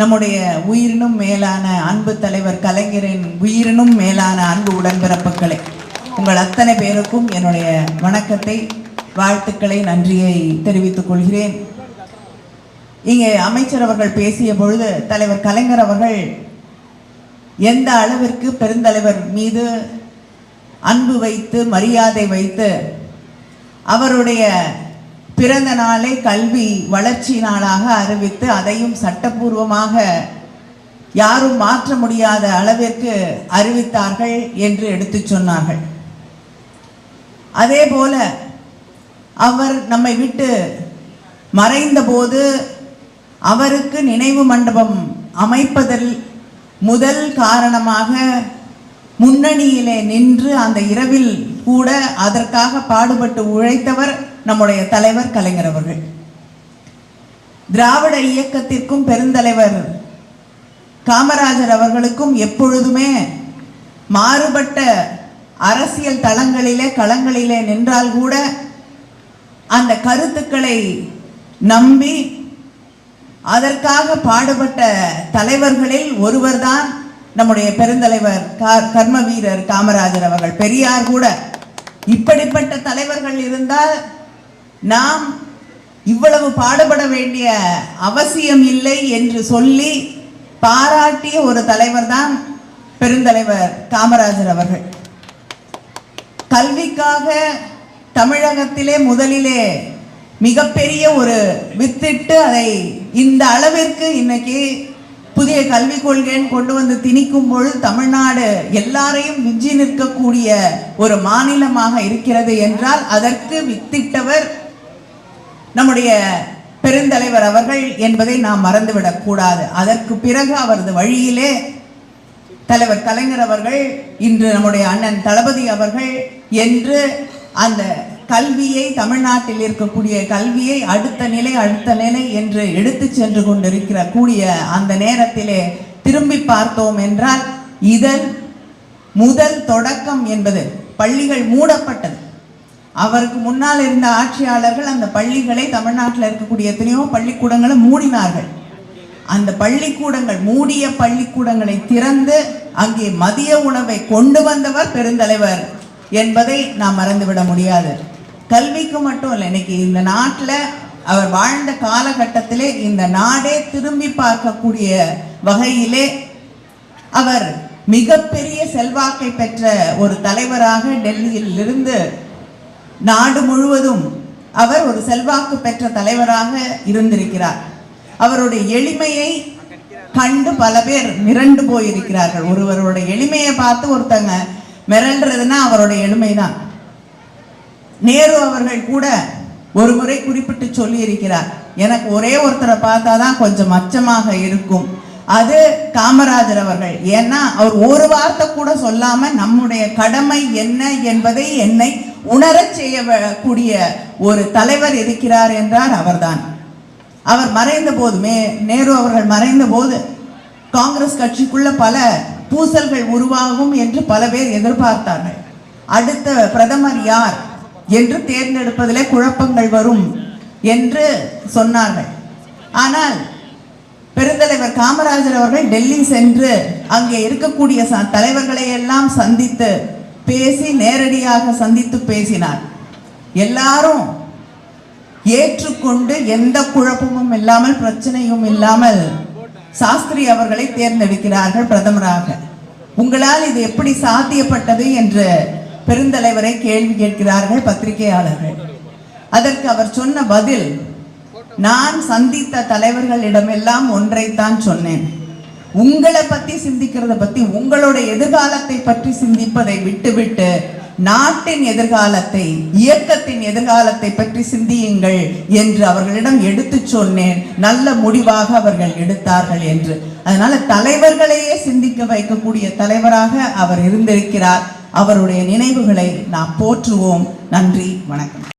நம்முடைய உயிரினும் மேலான அன்பு தலைவர் கலைஞரின் உயிரினும் மேலான அன்பு உடன்பிறப்புகளை உங்கள் அத்தனை பேருக்கும் என்னுடைய வணக்கத்தை வாழ்த்துக்களை நன்றியை தெரிவித்துக் கொள்கிறேன். இங்கே அமைச்சர் அவர்கள் பேசிய பொழுது தலைவர் கலைஞர் அவர்கள் எந்த அளவிற்கு பெருந்தலைவர் மீது அன்பு வைத்து மரியாதை வைத்து அவருடைய பிறந்த நாளை கல்வி வளர்ச்சி நாளாக அறிவித்து அதையும் சட்டப்பூர்வமாக யாரும் மாற்ற முடியாத அளவிற்கு அறிவித்தார்கள் என்று எடுத்துச் சொன்னார்கள். அதே போல அவர் நம்மை விட்டு மறைந்தபோது அவருக்கு நினைவு மண்டபம் அமைப்பதில் முதல் காரணமாக முன்னணியிலே நின்று அந்த இரவில் கூட அதற்காக பாடுபட்டு உழைத்தவர் நம்முடைய தலைவர் கலைஞர் அவர்கள். திராவிட இயக்கத்திற்கும் பெருந்தலைவர் காமராஜர் அவர்களுக்கும் எப்பொழுதுமே மாறுபட்ட அரசியல் தளங்களிலே களங்களிலே நின்றால் கூட அந்த கருத்துக்களை நம்பி அதற்காக பாடுபட்ட தலைவர்களில் ஒருவர்தான் நம்முடைய பெருந்தலைவர் கா- கர்ம வீரர் காமராஜர் அவர்கள். பெரியார் கூட. இப்படிப்பட்ட தலைவர்கள் இருந்தால் நாம் இவ்வளவு பாடுபட வேண்டிய அவசியம் இல்லை என்று சொல்லி பாராட்டிய ஒரு தலைவர் தான் பெருந்தலைவர் காமராஜர் அவர்கள். கல்விக்காக தமிழகத்திலே முதலிலே மிகப்பெரிய ஒரு வித்திட்டு அதை இந்த அளவிற்கு இன்னைக்கு புதிய கல்விக் கொள்கைன்னு கொண்டு வந்து திணிக்கும் பொழுது தமிழ்நாடு எல்லாரையும் விஞ்சி நிற்கக்கூடிய ஒரு மாநிலமாக இருக்கிறது என்றால் அதற்கு வித்திட்டவர் நம்முடைய பெருந்தலைவர் அவர்கள் என்பதை நாம் மறந்துவிடக் கூடாது. அதற்கு பிறகு அவரது வழியிலே தலைவர் கலைஞர் அவர்கள் இன்று நம்முடைய அண்ணன் தளபதி அவர்கள் என்று அந்த கல்வியை தமிழ்நாட்டில் இருக்கக்கூடிய கல்வியை அடுத்த நிலை அடுத்த நிலை என்று எடுத்து சென்று கொண்டிருக்கிற கூடிய அந்த நேரத்திலே திரும்பி பார்த்தோம் என்றால் இதன் முதல் தொடக்கம் என்பது பள்ளிகள் மூடப்பட்டது. அவருக்கு முன்னால் இருந்த ஆட்சியாளர்கள் அந்த பள்ளிகளை தமிழ்நாட்டில் இருக்கக்கூடிய எத்தனையோ பள்ளிக்கூடங்களை மூடினார்கள். அந்த பள்ளிக்கூடங்கள் மூடிய பள்ளிக்கூடங்களை திறந்து அங்கே மதிய உணவை கொண்டு வந்தவர் பெருந்தலைவர் என்பதை நாம் மறந்துவிட முடியாது. கல்விக்கு மட்டும் இல்லை இன்னைக்கு இந்த நாட்டில் அவர் வாழ்ந்த காலகட்டத்திலே இந்த நாடே திரும்பி பார்க்கக்கூடிய வகையிலே அவர் மிகப்பெரிய செல்வாக்கை பெற்ற ஒரு தலைவராக டெல்லியில் இருந்து நாடு முழுவதும் அவர் ஒரு செல்வாக்கு பெற்ற தலைவராக இருந்திருக்கிறார். அவருடைய எளிமையை கண்டு பல பேர் மிரண்டு போயிருக்கிறார்கள். ஒருவருடைய எளிமையை பார்த்து ஒருத்தங்க மிரள்றதுன்னா அவருடைய எளிமைதான். நேரு அவர்கள் கூட ஒரு முறை குறிப்பிட்டு சொல்லி இருக்கிறார் எனக்கு ஒரே ஒருத்தரை பார்த்தா தான் கொஞ்சம் அச்சமாக இருக்கும். அது காமராஜர் அவர்கள். ஏன்னா அவர் ஒரு வார்த்தை கூட சொல்லாம நம்முடைய கடமை என்ன என்பதை என்னை உணரச் செய்யக்கூடிய ஒரு தலைவர் இருக்கிறார் என்றார் அவர்தான். அவர் மறைந்த போது மே நேரு அவர்கள் மறைந்த போது காங்கிரஸ் கட்சிக்குள்ள பல பூசல்கள் உருவாகும் என்று பல பேர் எதிர்பார்த்தார்கள். அடுத்த பிரதமர் யார் என்று தேர்ந்தெடுப்பதிலே குழப்பங்கள் வரும் என்று சொன்னார்கள். ஆனால் பெருந்தலைவர் காமராஜர் அவர்கள் டெல்லி சென்று அங்கே இருக்கக்கூடிய ச- தலைவர்களை எல்லாம் சந்தித்து பேசி நேரடியாக சந்தித்து பேசினார். எல்லாரும் ஏற்றுக்கொண்டு எந்த குழப்பமும் இல்லாமல் பிரச்சனையும் இல்லாமல் சாஸ்திரி அவர்களை தேர்ந்தெடுக்கிறார்கள் பிரதமராக. உங்களால் இது எப்படி சாத்தியப்பட்டது என்று பெருந்தலைவரை கேள்வி கேட்கிறார்கள் பத்திரிகையாளர்கள். அதற்கு அவர் சொன்ன பதில் நான் சந்தித்த தலைவர்களிடமெல்லாம் ஒன்றைத்தான் சொன்னேன். உங்களை பத்தி சிந்திக்கிறத பத்தி உங்களோட எதிர்காலத்தை பற்றி சிந்திப்பதை விட்டுவிட்டு நாட்டின் எதிர்காலத்தை இயக்கத்தின் எதிர்காலத்தை பற்றி சிந்தியுங்கள் என்று அவர்களிடம் எடுத்துச் சொன்னேன். நல்ல முடிவாக அவர்கள் எடுத்தார்கள் என்று. அதனால தலைவர்களையே சிந்திக்க வைக்கக்கூடிய தலைவராக அவர் இருந்திருக்கிறார். அவருடைய நினைவுகளை நாம் போற்றுவோம். நன்றி வணக்கம்.